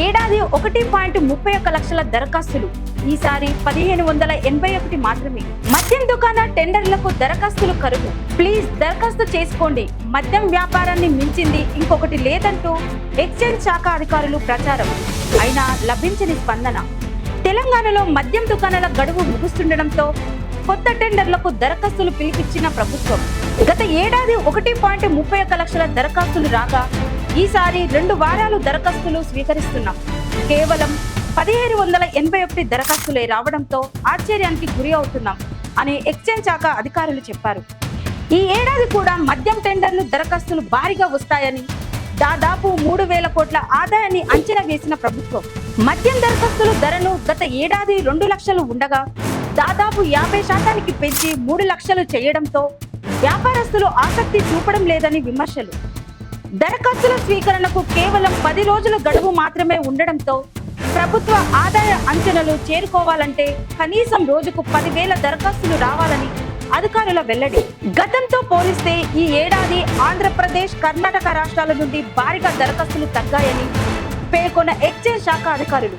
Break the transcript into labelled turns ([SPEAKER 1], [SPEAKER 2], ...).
[SPEAKER 1] ఏడాది ఒకటి పాయింట్ ముప్పై ఒక్క లక్షల దరఖాస్తులు. ఈసారి పదిహేను వందల ఎనభై ఒకటి మాత్రమే. మద్యం దుకాణ టెండర్లకు దరఖాస్తులు కరువు. ప్లీజ్ దరఖాస్తు చేసుకోండి. మద్యం వ్యాపారాన్ని మించింది ఇంకొకటి లేదంటూ ఎక్స్చేంజ్ శాఖ అధికారులు ప్రచారం. అయినా లభించని స్పందన. తెలంగాణలో మద్యం దుకాణాల గడువు ముగుస్తుండటంతో కొత్త టెండర్లకు దరఖాస్తులు పిలిపించిన ప్రభుత్వం. గత ఏడాది ఒకటి పాయింట్ ముప్పై ఒక్క లక్షల దరఖాస్తులు రాగా ఈసారి రెండు వారాలు దరఖాస్తులు స్వీకరిస్తున్నాం. కేవలం పదిహేను వందల ఎనభై ఒకటి దరఖాస్తులే రావడంతో ఆశ్చర్యానికి గురి అవుతున్నాం అని ఎక్స్చేంజ్ శాఖ అధికారులు చెప్పారు. ఈ ఏడాది కూడా మద్యం టెండర్లు దరఖాస్తులు భారీగా వస్తాయని దాదాపు మూడు వేల కోట్ల ఆదాయాన్ని అంచనా వేసిన ప్రభుత్వం. మద్యం దరఖాస్తుల ధరను గత ఏడాది రెండు లక్షలు ఉండగా దాదాపు యాభై శాతానికి పెంచి మూడు లక్షలు చేయడంతో వ్యాపారస్తులు ఆసక్తి చూపడం లేదని విమర్శలు. దరఖాస్తుల స్వీకరణకు కేవలం పది రోజుల గడువు మాత్రమే ఉండడంతో ప్రభుత్వ ఆదాయ అంచనాలు చేరుకోవాలంటే కనీసం రోజుకు పదివేల దరఖాస్తులు రావాలని అధికారుల వెల్లడి. గతంతో పోలిస్తే ఈ ఏడాది ఆంధ్రప్రదేశ్ కర్ణాటక రాష్ట్రాల నుండి భారీగా దరఖాస్తులు తగ్గాయని పేర్కొన్న ఎక్సైజ్ శాఖ అధికారులు.